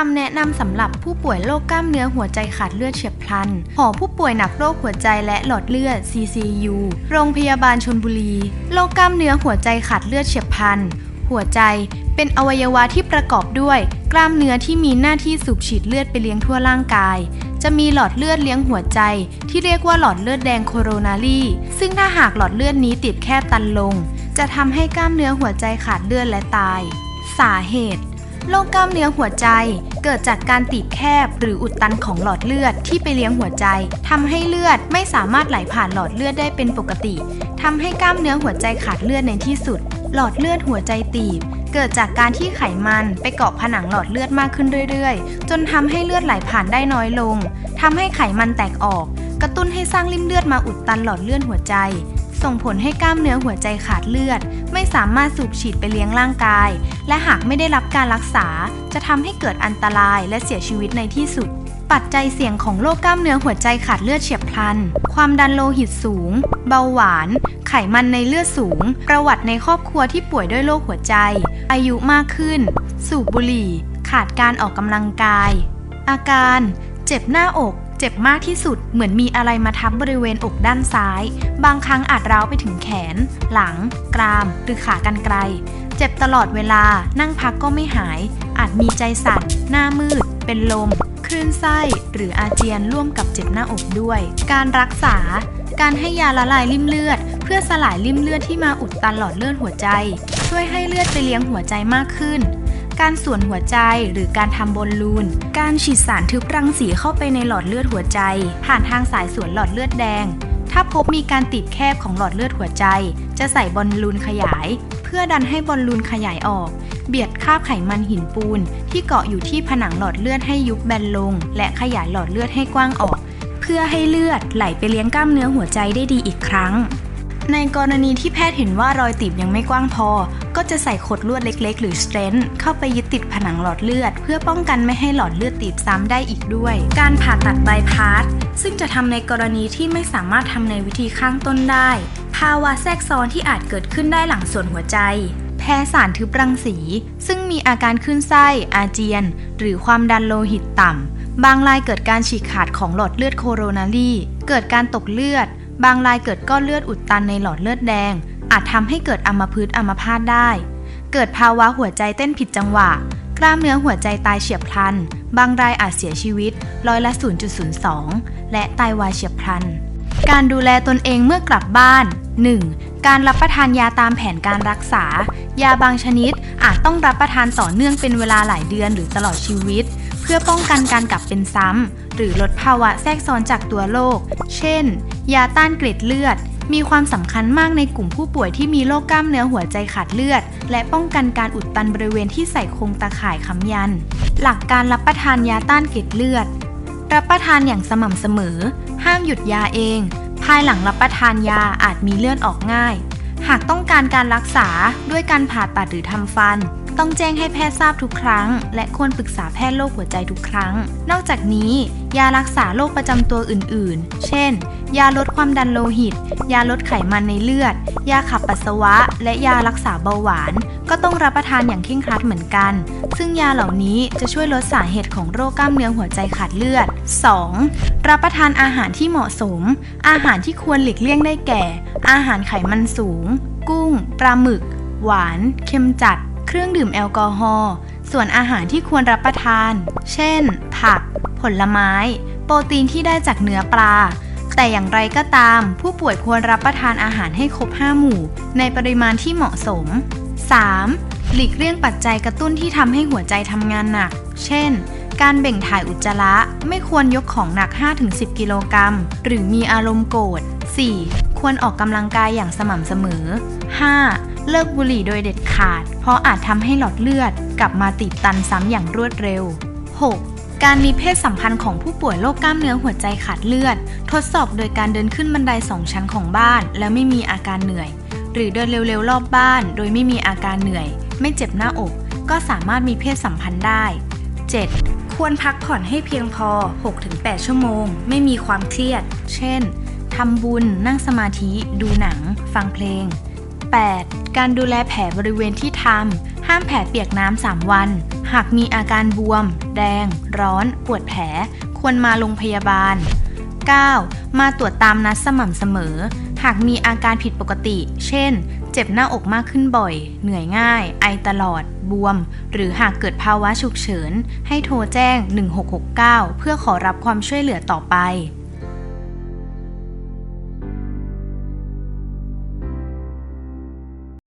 คำแนะนำสำหรับผู้ป่วยโรคกล้ามเนื้อหัวใจขาดเลือดเฉียบพลัน หอผู้ป่วยหนักโรคหัวใจและหลอดเลือด CCU โรงพยาบาลชนบุรี โรคกล้ามเนื้อหัวใจขาดเลือดเฉียบพลัน หัวใจเป็นอวัยวะที่ประกอบด้วย กล้ามเนื้อที่มีหน้าที่สูบฉีดเลือดไปเลี้ยงทั่วร่างกาย จะมีหลอดเลือดเลี้ยงหัวใจ ที่เรียกว่าหลอดเลือดแดงโคโรนารีซึ่งถ้าหากหลอดเลือดนี้ติดแคบตันลง จะทำให้กล้ามเนื้อหัวใจขาดเลือดและตาย สาเหตุ โรคกล้ามเนื้อหัวใจ เกิดจากการตีบแคบหรืออุดตันของหลอดเลือดที่ไปเลี้ยงหัวใจทำให้เลือดไม่สามารถไหลผ่านหลอดเลือดได้เป็นปกติทำให้กล้ามเนื้อหัวใจขาดเลือดในที่สุด หลอดเลือดหัวใจตีบ เกิดจากการที่ไขมันไปเกาะผนังหลอดเลือดมากขึ้นเรื่อยๆ จนทำให้เลือดไหลผ่านได้น้อยลงทำให้ไขมันแตกออก กระตุ้นให้สร้างริ่มเลือดมาอุดตันหลอดเลือดหัวใจ ส่งผลให้กล้ามเนื้อหัวใจขาดเลือด ไม่สามารถสูบฉีดไปเลี้ยงร่างกาย และหากไม่ได้รับการรักษา จะทำให้เกิดอันตรายและเสียชีวิตในที่สุด ปัจจัยเสี่ยงของโรคกล้ามเนื้อหัวใจขาดเลือดเฉียบพลัน ความดันโลหิตสูง เบาหวาน ไขมันในเลือดสูง ประวัติในครอบครัวที่ป่วยด้วยโรคหัวใจ อายุมากขึ้น สูบบุหรี่ ขาดการออกกำลังกาย อาการ เจ็บหน้าอก เจ็บมากที่สุดเหมือนมีอะไรมาทับบริเวณอกด้านซ้าย บางครั้งอาจร้าวไปถึงแขน หลัง กราม หรือขากรรไกร เจ็บตลอดเวลา นั่งพักก็ไม่หาย อาจมีใจสั่น หน้ามืด เป็นลม คลื่นไส้ หรืออาเจียนร่วมกับเจ็บหน้าอกด้วย การรักษา การให้ยาละลายริ่มเลือด เพื่อสลายริ่มเลือดที่มาอุดตันหลอดเลือดหัวใจ ช่วยให้เลือดไปเลี้ยงหัวใจมากขึ้น การส่วนหัวใจหรือการทำบอลลูน การฉีดสารทึบรังสีเข้าไปในหลอดเลือดหัวใจ ผ่านทางสายส่วนหลอดเลือดแดง ถ้าพบมีการติดแคบของหลอดเลือดหัวใจ จะใส่บอลลูนขยาย เพื่อดันให้บอลลูนขยายออก เบียดคาบไขมันหินปูน ที่เกาะอยู่ที่ผนังหลอดเลือดให้ยุบแบนลง และขยายหลอดเลือดให้กว้างออก เพื่อให้เลือดไหลไปเลี้ยงกล้ามเนื้อหัวใจได้ดีอีกครั้ง ในกรณีที่แพทย์เห็นว่ารอยตีบยังไม่กว้างพอ ก็จะใส่ขดลวดเล็ก ๆ หรือสเตรนท์เข้าไปยึดติดผนังหลอดเลือด เพื่อป้องกันไม่ให้หลอดเลือดตีบซ้ำได้อีกด้วย การผ่าตัดบายพาสซึ่งจะทำในกรณีที่ไม่สามารถทำในวิธีข้างต้นได้ ภาวะแทรกซ้อนที่อาจเกิดขึ้นได้หลังส่วนหัวใจ แพ้สารทึบรังสี ซึ่งมีอาการขึ้นไส้ อาเจียน หรือความดันโลหิตต่ำบางรายเกิดการฉีกขาดของหลอดเลือดโคโรนารีเกิดการตกเลือด บางรายเกิดก้อนเลือดอุดตันในหลอดเลือดแดง อาจทำให้เกิดอัมพฤกษ์อัมพาตได้ เกิดภาวะหัวใจเต้นผิดจังหวะ กล้ามเนื้อหัวใจตายเฉียบพลัน บางรายอาจเสียชีวิตร้อยละ 0.02 และตายวายเฉียบพลัน การดูแลตนเองเมื่อกลับบ้าน 1. การรับประทานยาตามแผนการรักษา ยาบางชนิดอาจต้องรับประทานต่อเนื่องเป็นเวลาหลายเดือนหรือตลอดชีวิต เพื่อป้องกันการกลับเป็นซ้ำหรือลดภาวะแทรกซ้อนจากตัวโรค เช่น ยาต้านเกล็ดเลือด มีความสำคัญมากในกลุ่มผู้ป่วยที่มีโรคกล้ามเนื้อหัวใจขาดเลือด และป้องกันการอุดตันบริเวณที่ใส่โครงตาข่ายค้ำยัน หลักการรับประทานยาต้านเกล็ดเลือด รับประทานอย่างสม่ำเสมอ ห้ามหยุดยาเอง ภายหลังรับประทานยาอาจมีเลือดออกง่าย หากต้องการการรักษาด้วยการผ่าตัดหรือทำฟันต้องแจ้งให้แพทย์ทราบทุกครั้ง และควรปรึกษาแพทย์โรคหัวใจทุกครั้ง นอกจากนี้ ยารักษาโรคประจำตัวอื่น ๆ เช่น ยาลดความดันโลหิต ยาลดไขมันในเลือด ยาขับปัสสาวะ และยารักษาเบาหวาน ก็ต้องรับประทานอย่างเคร่งครัดเหมือนกัน ซึ่งยาเหล่านี้จะช่วยลดสาเหตุของโรคกล้ามเนื้อหัวใจขาดเลือด 2. รับประทานอาหารที่เหมาะสม อาหารที่ควรหลีกเลี่ยงได้แก่ อาหารไขมันสูง กุ้ง ปลาหมึก หวาน เค็มจัด เครื่องดื่มแอลกอฮอล์ ส่วนอาหารที่ควรรับประทาน เช่น ผัก ผลไม้ โปรตีนที่ได้จากเนื้อปลา แต่อย่างไรก็ตาม ผู้ป่วยควรรับประทานอาหารให้ครบ 5 หมู่ ในปริมาณที่เหมาะสม 3. หลีกเลี่ยงปัจจัยกระตุ้นที่ทำให้หัวใจทำงานหนัก เช่น การเบ่งถ่ายอุจจาระ ไม่ควรยกของหนัก 5-10 กิโลกรัม หรือมีอารมณ์โกรธ 4. ควรออกกำลังกายอย่างสม่ำเสมอ 5. เลิกบุหรี่โดยเด็ดขาด เพราะอาจทำให้หลอดเลือด กลับมาติดตันซ้ำอย่างรวดเร็ว 6. การมีเพศสัมพันธ์ของผู้ป่วยโรคกล้ามเนื้อหัวใจขาดเลือด ทดสอบโดยการเดินขึ้นบันไดสองชั้นของบ้าน แล้วไม่มีอาการเหนื่อย หรือเดินเร็วๆรอบบ้าน โดยไม่มีอาการเหนื่อย ไม่เจ็บหน้าอก ก็สามารถมีเพศสัมพันธ์ได้ 7. ควรพักผ่อนให้เพียงพอ 6-8 ชั่วโมง ไม่มีความเครียด เช่นทำบุญ นั่งสมาธิ ดูหนัง ฟังเพลง 8. การดูแลแผลบริเวณที่ทำห้ามแผลเปียกน้ำ 3 วัน หากมีอาการบวม แดง ร้อน ปวดแผล ควรมาโรงพยาบาล 9. มาตรวจตามนัดสม่ำเสมอ หากมีอาการผิดปกติ เช่น เจ็บหน้าอกมากขึ้นบ่อย เหนื่อยง่าย ไอตลอด บวม หรือหากเกิดภาวะฉุกเฉิน ให้โทรแจ้ง 1669 เพื่อขอรับความช่วยเหลือต่อไป